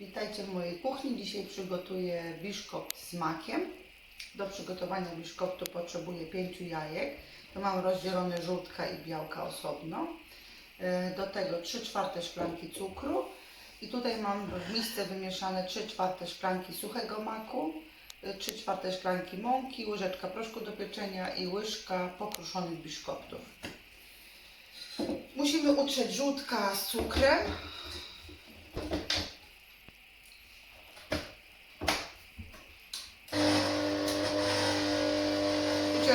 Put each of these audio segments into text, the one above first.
Witajcie w mojej kuchni. Dzisiaj przygotuję biszkopt z makiem. Do przygotowania biszkoptu potrzebuję 5 jajek. Tu mam rozdzielone żółtka i białka osobno. E, Do tego 3 czwarte szklanki cukru. I tutaj mam w misce wymieszane 3 czwarte szklanki suchego maku, 3 czwarte szklanki mąki, łyżeczka proszku do pieczenia i łyżka pokruszonych biszkoptów. Musimy utrzeć żółtka z cukrem.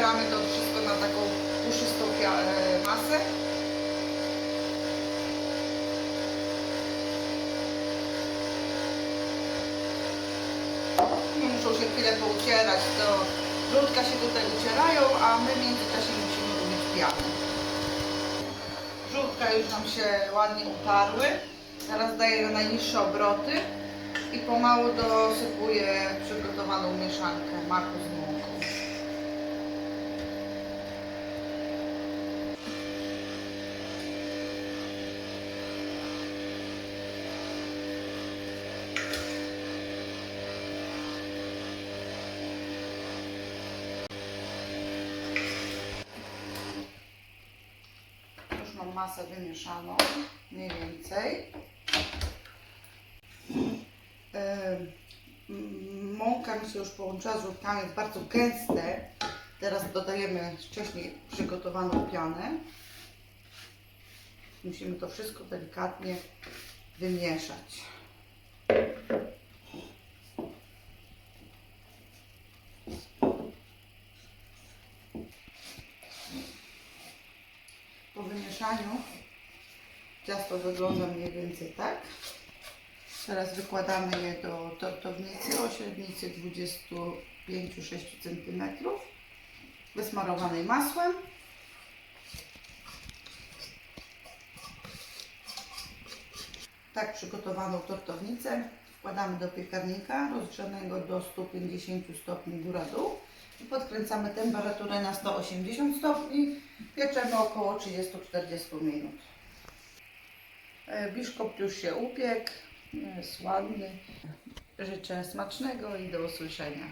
Ucieramy to wszystko na taką puszystą e, masę. Muszą się chwilę poucierać, to żółtka się tutaj ucierają, a my w międzyczasie musimy robić pianę. Żółtka już nam się ładnie uparły. Teraz daję na najniższe obroty i pomału dosypuję przygotowaną mieszankę maku z masę wymieszaną, mniej więcej. Mąka mi się już połączyła z żółtkami, jest bardzo gęste. Teraz dodajemy wcześniej przygotowaną pianę. Musimy to wszystko delikatnie wymieszać. Po wymieszaniu ciasto wygląda mniej więcej tak. Teraz wykładamy je do tortownicy o średnicy 25-6 cm wysmarowanej masłem. Tak przygotowaną tortownicę wkładamy do piekarnika rozgrzanego do 150 stopni góra-dół i podkręcamy temperaturę na 180 stopni. Pieczemy około 30-40 minut. E, Biszkopt już się upiekł, jest ładny. Życzę smacznego i do usłyszenia.